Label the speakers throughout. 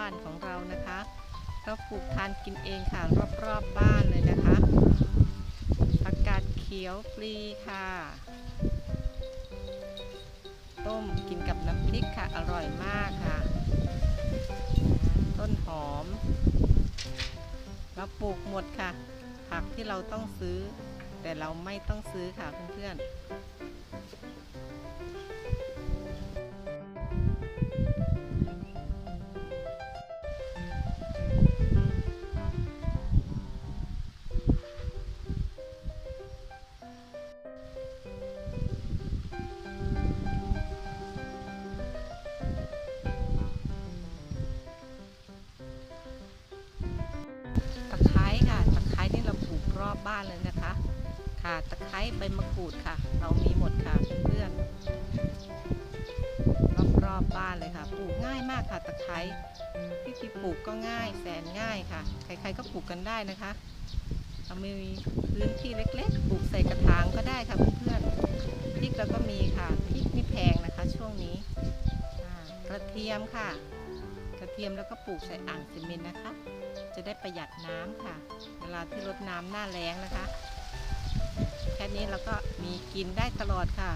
Speaker 1: บบ้านของเรานะคะเราปลูกทานกินเองค่ะรอบๆบบ้านเลยนะคะผักกาดเขียวปลีค่ะ ต้มกินกับน้ำพริกค่ะอร่อยมากค่ะ ต้นหอมเราปลูกหมดค่ะ ผักที่เราต้องซื้อ แต่เราไม่ต้องซื้อค่ะเพื่อนๆ บ้านเลยนะคะค่ะตะไคร้ใบมะกรูดค่ะ เรามีหมดค่ะเพื่อนๆรอบรอบๆบ้านเลยค่ะ ปลูกง่ายมากค่ะตะไคร้พี่พีปลูกก็ง่ายแสนง่ายค่ะ ใครๆก็ปลูกกันได้นะคะเรามีพื้นที่เล็กๆ ปลูกใส่กระถางก็ได้ค่ะเพื่อนๆพริกเราก็มีค่ะพริกนี่แพงนะคะ ช่วงนี้กระเทียมค่ะ ทียมแล้วก็ปลูกใส่อ่างซีเมนต์นะคะ จะได้ประหยัดน้ำค่ะ เวลาที่รดน้ำหน้าแล้งนะคะ แค่นี้เราก็มีกินได้ตลอดค่ะ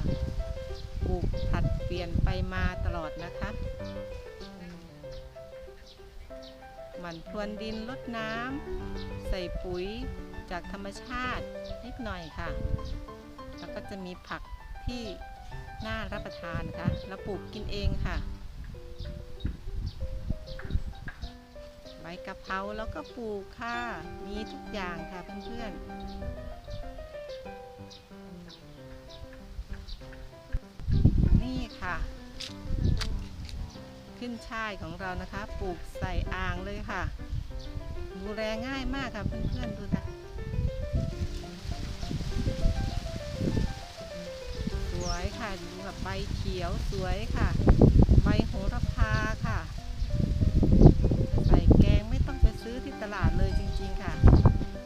Speaker 1: ปลูกผัดเปลี่ยนไปมาตลอดนะคะหมันพรวนดินลดน้ำใส่ปุ๋ยจากธรรมชาตินิดหน่อยค่ะ แล้วก็จะมีผักที่น่ารับประทานนะคะเราปลูกกินเองค่ะ กะเพราแล้วก็ปลูกค่ะมีทุกอย่างค่ะเพื่อนๆ นี่ค่ะ ขึ้นช่ายของเรานะคะ ปลูกใส่อ่างเลยค่ะ ดูแลง่ายมากค่ะเพื่อนๆดูนะสวยค่ะดูแบบใบเขียวสวยค่ะ จริงๆค่ะ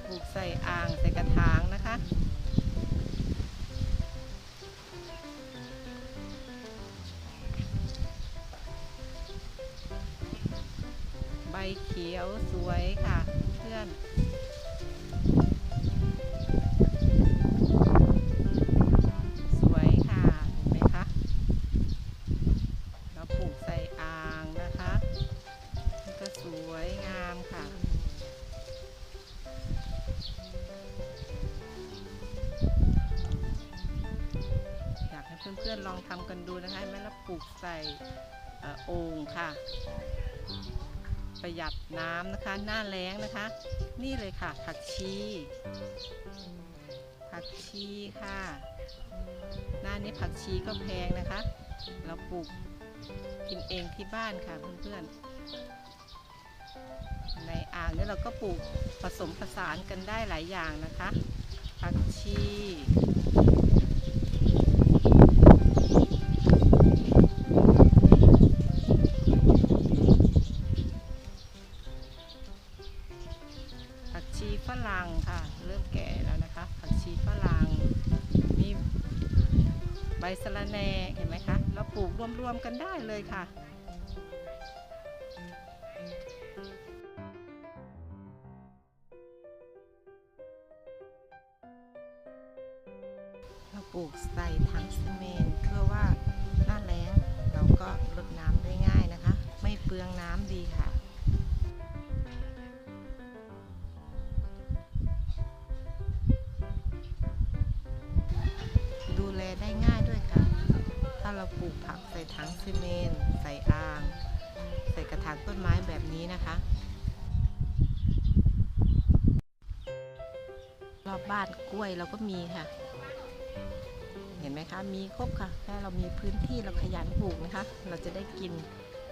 Speaker 1: ปลูกใส่อ่างใส่กระถางนะคะใบเขียวสวยค่ะ เพื่อน พื่อนๆลองทำกันดูนะคะแม่เราปลูกใส่โอ่งค่ะ ประหยัดน้ำนะคะ หน้าแล้งนะคะ นี่เลยค่ะ ผักชี ผักชีค่ะ หน้านี้ผักชีก็แพงนะคะ เราปลูกกินเองที่บ้านค่ะเพื่อนๆ ในอ่างนี้เราก็ปลูกผสมผสานกันได้หลายอย่างนะคะ ผักชี สะระแหน่เห็นไหมคะ เราปลูกรวมๆกันได้เลยค่ะเราปลูกใส่ถังซีเมนต์เพื่อว่าหน้าแล้งเราก็ลดน้ำได้ง่ายนะคะ ไม่เปลืองน้ำดีค่ะ ปลูกผักใส่ถังซีเมนต์ใส่อ่าง ใส่กระถางต้นไม้แบบนี้นะคะ รอบบ้านกล้วยเราก็มีค่ะ เห็นไหมคะ มีครบค่ะแค่เรามีพื้นที่เราขยันปลูกนะคะ เราจะได้กิน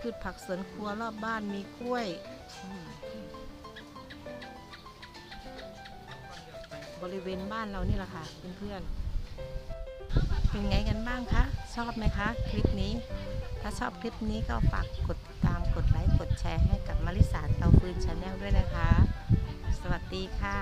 Speaker 1: พืชผักสวนครัวรอบบ้านมีกล้วยบริเวณบ้านเรานี่แหละค่ะเพื่อนๆ เป็นไงกันบ้างคะ ชอบไหมคะ คลิปนี้ ถ้าชอบคลิปนี้ก็ฝากกดติดตามกดไลค์กดแชร์ให้กับมาริสาเตาฟืนชาแนลด้วยนะคะ สวัสดีค่ะ